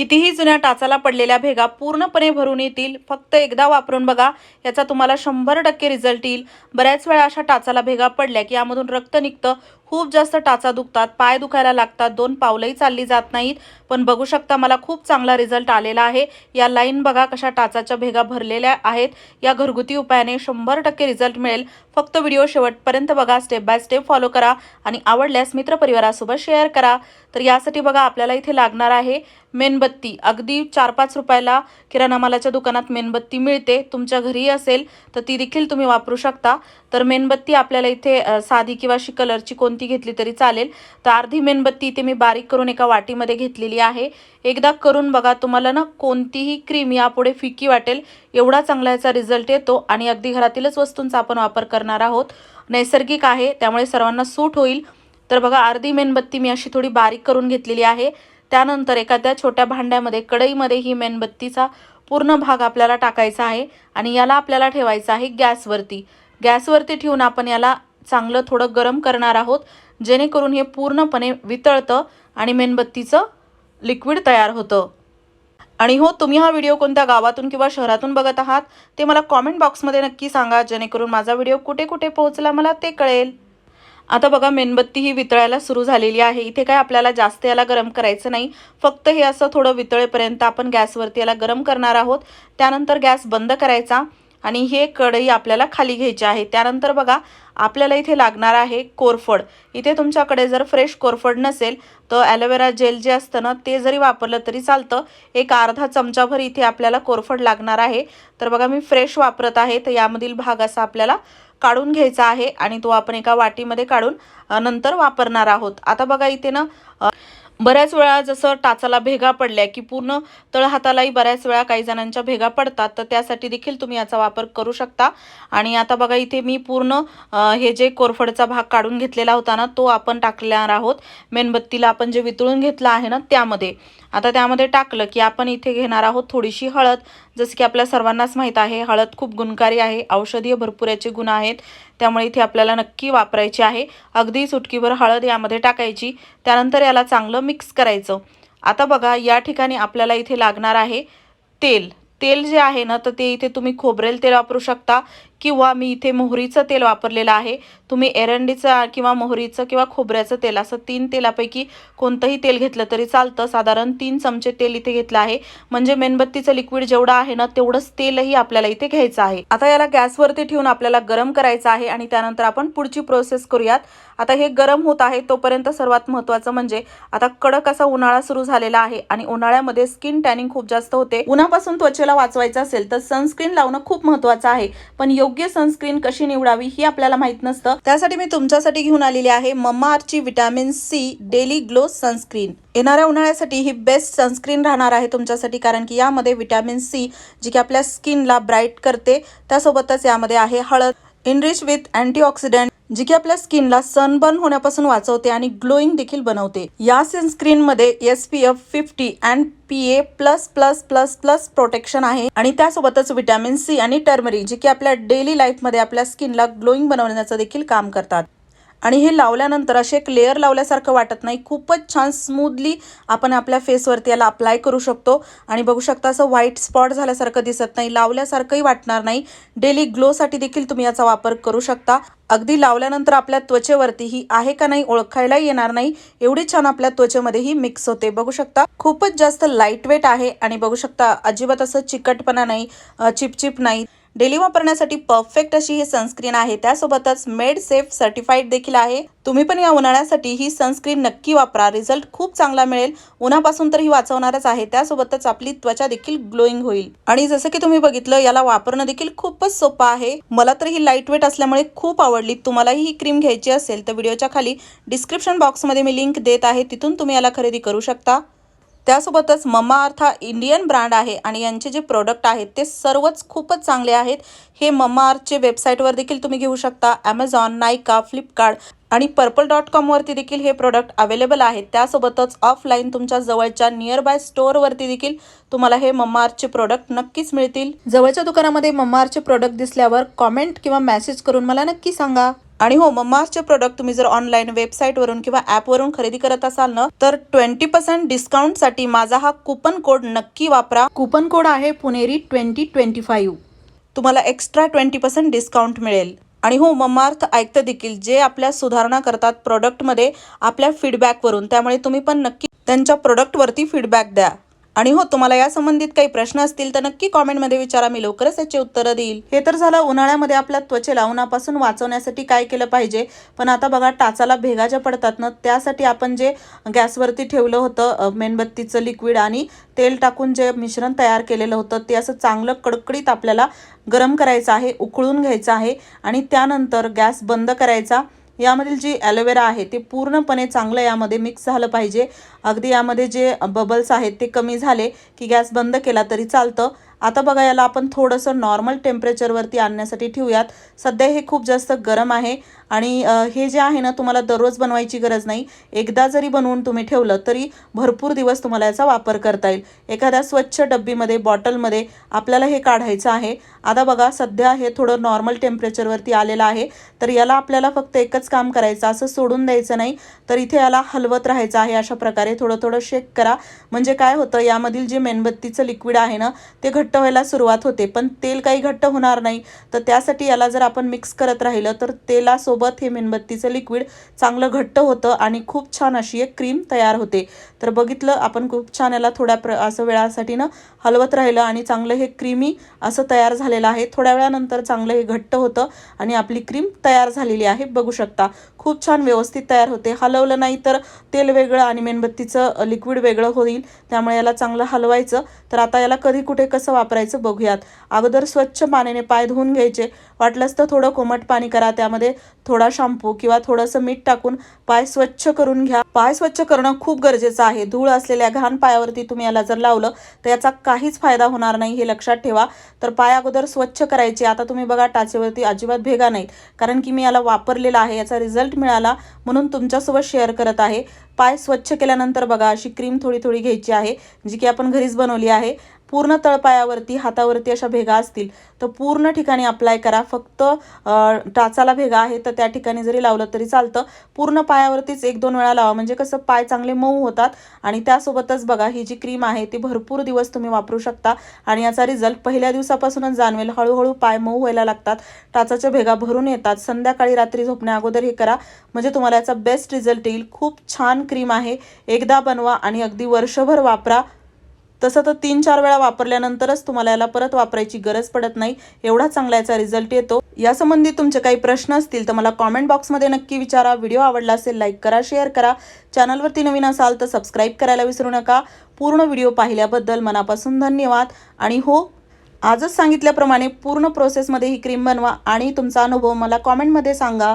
कितीही जुन्या टाचाला पडलेल्या भेगा पूर्णपणे भरून येतील. फक्त एकदा वापरून बघा याचा तुम्हाला शंभर टक्के रिझल्ट येईल. बऱ्याच वेळा अशा टाचाला भेगा पडल्या की यामधून रक्त निघतं खूप जास्त टाचा दुखतात पाय दुखायला लागतात दोन पावलंही चालली जात नाहीत. पण बघू शकता मला खूप चांगला रिझल्ट आलेला आहे. या लाईन बघा कशा टाचाच्या भेगा भरलेल्या आहेत. या घरगुती उपायाने शंभर टक्के रिझल्ट मिळेल. फक्त व्हिडिओ शेवटपर्यंत बघा स्टेप बाय स्टेप फॉलो करा आणि आवडल्यास मित्रपरिवारासोबत शेअर करा. तर यासाठी बघा आपल्याला इथे लागणार आहे मेणबत्ती. अगदी चार पाच रुपयाला किराणा मालाच्या दुकानात मेणबत्ती मिळते. तुमच्या घरी असेल तर ती देखील तुम्ही वापरू शकता. तर मेणबत्ती आपल्याला इथे साधी किंवा अशी कलरची कोणती घेतली तरी चालेल. तर अर्धी मेणबत्ती इथे मी बारीक करून एका वाटीमध्ये घेतलेली आहे. एकदा करून बघा तुम्हाला ना कोणतीही क्रीम यापुढे फिकी वाटेल. एवढा चांगला याचा रिझल्ट येतो आणि अगदी घरातीलच वस्तूंचा आपण वापर करणार आहोत. नैसर्गिक आहे त्यामुळे सर्वांना सूट होईल. तर बघा अर्धी मेणबत्ती मी अशी थोडी बारीक करून घेतलेली आहे. त्यानंतर एखाद्या छोट्या भांड्यामध्ये कढईमध्ये ही मेणबत्तीचा पूर्ण भाग आपल्याला टाकायचा आहे आणि याला आपल्याला ठेवायचा आहे गॅसवरती. गॅसवरती ठेवून आपण याला चांगलं थोडं गरम करणार आहोत जेणेकरून हे पूर्णपणे वितळतं आणि मेणबत्तीचं लिक्विड तयार होतं. आणि हो तुम्ही हा व्हिडिओ कोणत्या गावातून किंवा शहरातून बघत आहात ते मला कॉमेंट बॉक्समध्ये नक्की सांगा जेणेकरून माझा व्हिडिओ कुठे कुठे पोहोचला मला ते कळेल. आता बघा मेणबत्ती ही वितळायला सुरू झालेली आहे. इथे काय आपल्याला जास्त याला गरम करायचं नाही. फक्त हे असं थोडं वितळेपर्यंत आपण गॅसवरती याला गरम करणार आहोत. त्यानंतर गॅस बंद करायचा. आणि हे कढई आपल्याला खाली घ्यायची आहे. त्यानंतर बघा आपल्याला इथे लागणार आहे कोरफड. इथे तुमच्याकडे जर फ्रेश कोरफड नसेल तर ॲलोवेरा जेल जे असतं ना ते जरी वापरलं तरी चालतं. एक अर्धा चमचाभर इथे आपल्याला कोरफड लागणार आहे. तर बघा मी फ्रेश वापरत आहे. तर यामधील भाग असा आपल्याला काढून घ्यायचा आहे आणि तो आपण एका वाटीमध्ये काढून नंतर वापरणार आहोत. आता बघा इथे ना बऱ्याच वेळा जसं टाचाला भेगा पडल्या की पूर्ण तळहातालाही बऱ्याच वेळा काही जणांच्या भेगा पडतात तर त्यासाठी देखील तुम्ही याचा वापर करू शकता. आणि आता बघा इथे मी पूर्ण हे जे कोरफडचा भाग काढून घेतलेला होता ना तो आपण टाकणार आहोत. मेणबत्तीला आपण जे वितळून घेतलं आहे ना त्यामध्ये. आता त्यामध्ये टाकलं की आपण इथे घेणार आहोत थोडीशी हळद. जसं की आपल्या सर्वांनाच माहीत आहे हळद खूप गुणकारी आहे औषधीय भरपूर याचे गुण आहेत. त्यामुळे इथे आपल्याला नक्की वापरायची आहे. अगदी सुटकीभर हळद यामध्ये टाकायची. त्यानंतर याला चांगलं मिक्स करायचं. आता बघा या ठिकाणी आपल्याला इथे लागणार आहे तेल. तेल जे आहे ना तर ते इथे तुम्ही खोबरेल तेल वापरू शकता. किंवा मी इथे मोहरीचं तेल वापरलेलं आहे. तुम्ही एरंडीचं किंवा मोहरीचं किंवा खोबऱ्याचं तेल असं तीन तेलापैकी कोणतंही तेल घेतलं तरी चालतं. साधारण तीन चमचे तेल इथे घेतलं आहे. म्हणजे मेणबत्तीचं लिक्विड जेवढं आहे ना तेवढंच तेलही आपल्याला इथे घ्यायचं आहे. आता याला गॅसवरती ठेवून आपल्याला गरम करायचं आहे आणि त्यानंतर आपण पुढची प्रोसेस करूयात. आता हे गरम होत आहे तोपर्यंत सर्वात महत्त्वाचं म्हणजे आता कडक असा उन्हाळा सुरू झालेला आहे आणि उन्हाळ्यामध्ये स्किन टॅनिंग खूप जास्त होते. उन्हापासून त्वचेला वाचवायचं असेल तर सनस्क्रीन लावणं खूप महत्त्वाचं आहे. पण योग्य योग्य सनस्क्रीन कशी निवडावी ही आपल्याला माहीत नसतं. त्यासाठी मी तुमच्यासाठी घेऊन आलेली आहे मम्मा आरची vitamin C daily glow sunscreen. येणाऱ्या उन्हाळ्यासाठी ही बेस्ट सनस्क्रीन राहणार आहे तुमच्यासाठी कारण की यामध्ये विटॅमिन सी जी की आपल्या स्किनला ब्राईट करते त्यासोबतच यामध्ये आहे हळद. इनरिच विथ अँटीऑक्सिडंट जी की आपल्या स्किनला सनबर्न होण्यापासून वाचवते आणि ग्लोईंग देखील बनवते. या सनस्क्रीनमध्ये S P F fifty and P A plus plus plus plus protection आहे. आणि त्यासोबतच विटॅमिन सी आणि टर्मरी जी की आपल्या डेली लाईफमध्ये आपल्या स्किनला ग्लोईंग बनवण्याचं देखील काम करतात. आणि हे लावल्यानंतर असे एक लेअर लावल्यासारखं वाटत नाही. खूपच छान स्मूथली आपण आपल्या फेसवरती याला अप्लाय करू शकतो. आणि बघू शकता असं व्हाईट स्पॉट झाल्यासारखं दिसत नाही. लावल्यासारखंही वाटणार नाही. डेली ग्लोसाठी देखील तुम्ही याचा वापर करू शकता. अगदी लावल्यानंतर आपल्या त्वचेवरती ही आहे का नाही ओळखायला येणार नाही. एवढी छान आपल्या त्वचेमध्ये ही मिक्स होते. बघू शकता खूपच जास्त लाइट वेट आहे. आणि बघू शकता अजिबात असं चिकटपणा नाही चिपचिप नाही. डेली वापरण्यासाठी परफेक्ट अशी ही सनस्क्रीन आहे. त्यासोबतच मेड सेफ सर्टिफाईड देखील आहे. तुम्ही पण या उन्हाळ्यासाठी ही सनस्क्रीन नक्की वापरा. रिझल्ट खूप चांगला मिळेल. उन्हापासून तर ही वाचवणारच आहे. त्यासोबतच आपली त्वचा देखील ग्लोईंग होईल. आणि जसं की तुम्ही बघितलं याला वापरणं देखील खूपच सोपं आहे. मला तर ही लाइट वेट असल्यामुळे खूप आवडली. तुम्हालाही ही क्रीम घ्यायची असेल तर व्हिडिओच्या खाली डिस्क्रिप्शन बॉक्समध्ये मी लिंक देत आहे. तिथून तुम्ही याला खरेदी करू शकता. त्यासोबतच मम्मा हा इंडियन ब्रँड आहे आणि यांचे जे प्रोडक्ट आहेत ते सर्वच खूपच चांगले आहेत. हे मम्मा अर्थचे वेबसाईटवर देखील तुम्ही घेऊ शकता. ॲमेझॉन नायका फ्लिपकार्ट आणि पर्पल डॉट कॉमवरती देखील हे प्रोडक्ट अवेलेबल आहेत. त्यासोबतच ऑफलाईन तुमच्या जवळच्या नियर बाय स्टोअरवरती देखील तुम्हाला हे मम्माअर्थचे प्रोडक्ट नक्कीच मिळतील. जवळच्या दुकानामध्ये मम्माअर्थचे प्रोडक्ट दिसल्यावर कॉमेंट किंवा मेसेज करून मला नक्की सांगा. आणि हो मम्माचे प्रोडक्ट तुम्ही जर ऑनलाईन वेबसाईटवरून किंवा ॲपवरून खरेदी करत असाल ना तर ट्वेंटी पर्सेंट डिस्काउंटसाठी माझा हा कुपन कोड नक्की वापरा. कुपन कोड आहे पुणेरी ट्वेंटी ट्वेंटी फाईव्ह तुम्हाला एक्स्ट्रा ट्वेंटी पर्सेंट डिस्काउंट मिळेल. आणि हो मम्मार्थ ऐकतं देखील जे आपल्या सुधारणा करतात प्रोडक्टमध्ये आपल्या फीडबॅकवरून त्यामुळे तुम्ही पण नक्की त्यांच्या प्रोडक्टवरती फीडबॅक द्या. आणि हो तुम्हाला या संबंधित काही प्रश्न असतील तर नक्की कॉमेंटमध्ये विचारा मी लवकरच याची उत्तरं देईल. हे तर झालं उन्हाळ्यामध्ये आपल्या त्वचेला उन्हापासून वाचवण्यासाठी काय केलं पाहिजे? पण आता बघा टाचाला भेगा ज्या पडतात ना त्यासाठी आपण जे गॅसवरती ठेवलं होतं मेणबत्तीचं लिक्विड आणि तेल टाकून जे मिश्रण तयार केलेलं होतं ते असं चांगलं कडकडीत आपल्याला गरम करायचं आहे उकळून घ्यायचं आहे आणि त्यानंतर गॅस बंद करायचा. यामधील जी ॲलोवेरा आहे ते पूर्णपणे चांगलं यामध्ये मिक्स झालं पाहिजे. अगदी यामध्ये जे बबल्स आहेत ते कमी झाले की गॅस बंद केला तरी चालतं. आता बघा याला आपण थोडंसं नॉर्मल टेम्परेचरवरती आणण्यासाठी ठेवूयात. सध्या हे खूप जास्त गरम आहे आणि हे जे आहे ना तुम्हाला दररोज बनवायची गरज नाही. एकदा जरी बनवून तुम्ही ठेवलं तरी भरपूर दिवस तुम्हाला याचा वापर करता येईल. एखाद्या स्वच्छ डब्बीमध्ये बॉटलमध्ये आपल्याला हे काढायचं आहे. आता बघा सध्या हे थोडं नॉर्मल टेम्परेचरवरती आलेलं आहे. तर याला आपल्याला फक्त एकच काम करायचं असं सोडून द्यायचं नाही. तर इथे याला हलवत राहायचं आहे अशा प्रकारे थोडं थोडं शेक करा. म्हणजे काय होतं यामधील जे मेणबत्तीचं लिक्विड आहे ना ते घट्ट व्हायला सुरुवात होते पण तेल काही घट्ट होणार नाही. तर त्यासाठी याला जर आपण मिक्स करत राहिलं तर तेलासोबत हे मेणबत्तीचं लिक्विड चांगलं घट्ट होतं आणि खूप छान अशी एक क्रीम तयार होते. तर बघितलं आपण खूप छान याला थोड्या प्र असं वेळासाठी ना हलवत राहिलं आणि चांगलं हे क्रीमी असं तयार झालेलं आहे. थोड्या वेळानंतर चांगलं हे घट्ट होतं आणि आपली क्रीम तयार झालेली आहे बघू शकता. खूप छान व्यवस्थित तयार होते. हलवलं नाही तर तेल वेगळं आणि मेणबत्तीचं लिक्विड वेगळं होईल. त्यामुळे याला चांगलं हलवायचं. तर आता याला कधी कुठे कसं वापरायचं बघूयात. अगोदर स्वच्छ पाण्याने पाय धुवून घ्यायचे. वाटलंच तर थोडं कोमट पाणी करा. त्यामध्ये थोडा शॅम्पू किंवा थोडंसं मीठ टाकून पाय स्वच्छ करून घ्या. पाय स्वच्छ करणं खूप गरजेचं आहे. धूळ असलेल्या घाण पायावरती तुम्ही याला जर लावलं तर याचा काहीच फायदा होणार नाही हे लक्षात ठेवा. तर पाय अगोदर स्वच्छ करायचे. आता तुम्ही बघा टाचेवरती अजिबात भेगा नाहीत. कारण की मी याला वापरलेला आहे. याचा रिझल्ट मिळाला म्हणून तुमच्यासोबत शेअर करत आहे. पाय स्वच्छ केल्यानंतर बघा अशी क्रीम थोडी थोडी घ्यायची आहे जी की आपण घरीच बनवली आहे. पूर्ण तळपायावरती हातावरती अशा भेगा असतील तर पूर्ण ठिकाणी अप्लाय करा. फक्त टाचाला भेगा आहे तर त्या ठिकाणी जरी लावलं तरी चालतं. पूर्ण पायावरतीच एक दोन वेळा लावा. म्हणजे कसं पाय चांगले मऊ होतात आणि त्यासोबतच बघा ही जी क्रीम आहे ती भरपूर दिवस तुम्ही वापरू शकता. आणि याचा रिझल्ट पहिल्या दिवसापासूनच जाणवेल. हळूहळू पाय मऊ व्हायला लागतात. टाचाच्या भेगा भरून येतात. संध्याकाळी रात्री झोपण्या अगोदर हे करा. म्हणजे तुम्हाला याचा बेस्ट रिझल्ट येईल. खूप छान क्रीम आहे. एकदा बनवा आणि अगदी वर्षभर वापरा. तसं तर तीन चार वेळा वापरल्यानंतरच तुम्हाला याला परत वापरायची गरज पडत नाही. एवढा चांगला याचा रिझल्ट येतो. यासंबंधी तुमचे काही प्रश्न असतील तर मला कॉमेंट बॉक्समध्ये नक्की विचारा. व्हिडिओ आवडला असेल लाईक करा शेअर करा. चॅनलवरती नवीन असाल तर सबस्क्राईब करायला विसरू नका. पूर्ण व्हिडिओ पाहिल्याबद्दल मनापासून धन्यवाद. आणि हो आजच सांगितल्याप्रमाणे पूर्ण प्रोसेसमध्ये ही क्रीम बनवा आणि तुमचा अनुभव मला कॉमेंटमध्ये सांगा.